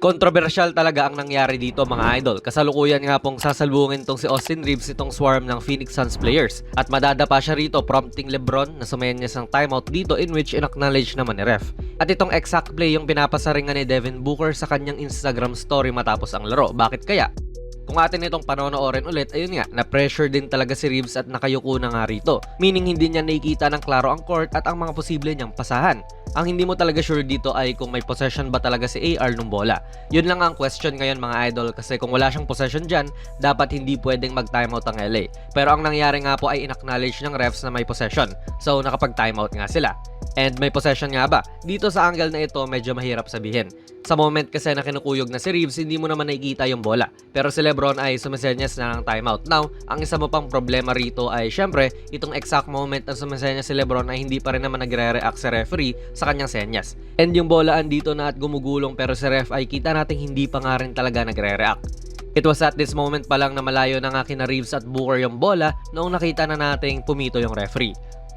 Kontrobersyal talaga ang nangyari dito mga idol. Kasalukuyan nga pong sasalubungin tong si Austin Reeves itong swarm ng Phoenix Suns players. At madadapa siya rito prompting Lebron na sumenyas ng timeout dito in which in-acknowledge naman ni ref. At itong exact play yung pinapasaringan ni Devin Booker sa kanyang Instagram story matapos ang laro. Bakit kaya? Kung atin itong panonoorin ulit, ayun nga, na-pressure din talaga si Reeves at nakayuko na nga rito. Meaning hindi niya nakikita ng klaro ang court at ang mga posible niyang pasahan. Ang hindi mo talaga sure dito ay kung may possession ba talaga si AR nung bola. Yun lang ang question ngayon mga idol kasi kung wala siyang possession dyan, dapat hindi pwedeng mag-timeout ang LA. Pero ang nangyari nga po ay in-acknowledge ng refs na may possession. So nakapag-timeout nga sila. And may possession nga ba? Dito sa angle na ito, medyo mahirap sabihin. Sa moment kasi na kinukuyog na si Reeves, hindi mo naman nakikita yung bola. Pero si Lebron ay sumisenyas na ng timeout. Now, ang isa mo pang problema rito ay syempre, itong exact moment na sumisenyas si Lebron ay hindi pa rin naman nagre-react sa referee sa kanyang senyas. And yung bolaan dito na at gumugulong pero si ref ay kita nating hindi pa nga rin talaga nagre-react. It was at this moment pa lang na malayo na nga kina Reeves at Booker yung bola noong nakita na nating pumito yung referee.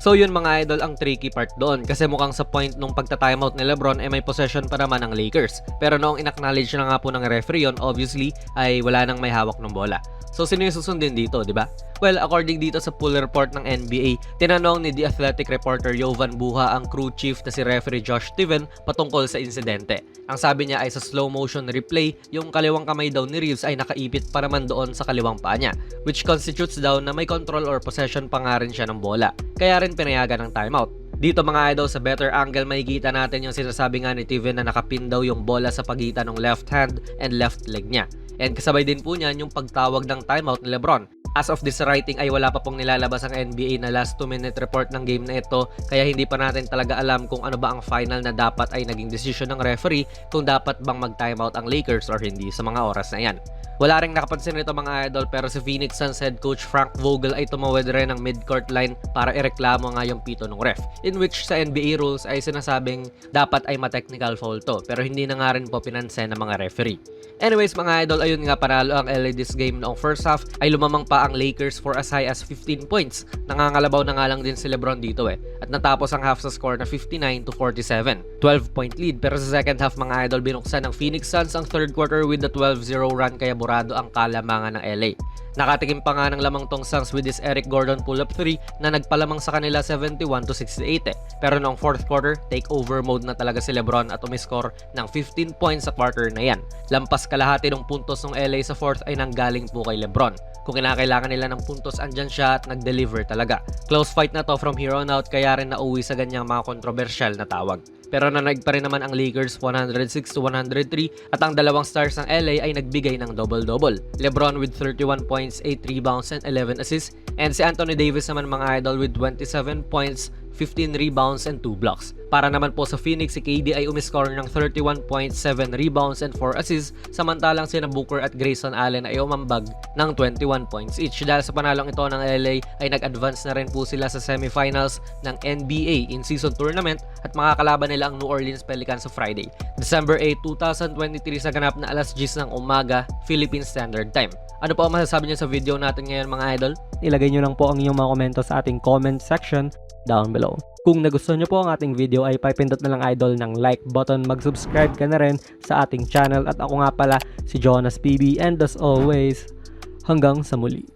So yun mga idol ang tricky part doon kasi mukhang sa point nung pagta-timeout ni Lebron ay may possession pa naman ng Lakers. Pero noong in-acknowledge na nga po ng referee yun, obviously ay wala nang may hawak ng bola. So sino yung susundin dito, di ba? Well, according dito sa pool report ng NBA, tinanong ni The Athletic reporter Jovan Buha ang crew chief na si referee Josh Steven patungkol sa insidente. Ang sabi niya ay sa slow motion replay, yung kaliwang kamay daw ni Reeves ay nakaipit pa naman doon sa kaliwang paa niya, which constitutes daw na may control or possession pa nga rin siya ng bola. Kaya rin pinayagan ng timeout. Dito mga idol sa better angle makikita natin yung sinasabi nga ni Steven na nakapin daw yung bola sa pagitan ng left hand and left leg niya. And kasabay din po niyan yung pagtawag ng timeout ni Lebron. As of this writing ay wala pa pong nilalabas ang NBA na last 2 minute report ng game na ito kaya hindi pa natin talaga alam kung ano ba ang final na dapat ay naging decision ng referee kung dapat bang mag-timeout ang Lakers or hindi sa mga oras na yan. Wala ring nakapansin nito mga idol pero si Phoenix Suns head coach Frank Vogel ay tumawid rin ng mid-court line para ireklamo nga yung pito ng ref. In which sa NBA rules ay sinasabing dapat ay ma-technical foul to pero hindi na nga rin po pinansin ng mga referee. Anyways mga idol, ayun nga panalo ang LA this game noong first half ay lumamang pa ang Lakers for as high as 15 points. Nangangalabaw na nga lang din si Lebron dito eh. At natapos ang half sa score na 59 to 47. 12 point lead pero sa second half mga idol binuksan ng Phoenix Suns ang third quarter with the 12-0 run kaya burado ang kalamangan ng LA. Nakatikim pa nga ng lamang tong Suns with this Eric Gordon pull-up 3 na nagpalamang sa kanila 71 to 68 eh. Pero noong fourth quarter, take over mode na talaga si Lebron at umiscore ng 15 points sa quarter na yan. Lampas kalahati ng puntos ng LA sa fourth ay nanggaling po kay Lebron. Kung kinakailangan nila ng puntos, andyan siya at nag-deliver talaga. Close fight na to from here on out kaya rin nauwi sa ganyang mga kontrobersyal na tawag. Pero nanag pa rin naman ang Lakers 106 to 103 at ang dalawang stars ng LA ay nagbigay ng double-double. LeBron with 31 points, 8 rebounds and 11 assists and si Anthony Davis naman mga idol with 27 points, 15 rebounds and 2 blocks. Para naman po sa Phoenix, si KD ay umiscore ng 31 points, 7 rebounds and 4 assists samantalang sina Booker at Grayson Allen ay umambag ng 21 points each. Dahil sa panalong ito ng LA ay nag-advance na rin po sila sa semifinals ng NBA in-season tournament at makakalaban nila ang New Orleans Pelicans sa Friday, December 8, 2023 sa ganap na alas 10 ng umaga Philippine Standard Time. Ano po ang masasabi niyo sa video natin ngayon mga idol? ilagay nyo lang po ang inyong mga komento sa ating comment section down below. Kung nagustuhan nyo po ang ating video ay papindot na lang idol ng like button, mag-subscribe ka na rin sa ating channel at ako nga pala si Jonas PB and as always, hanggang sa muli.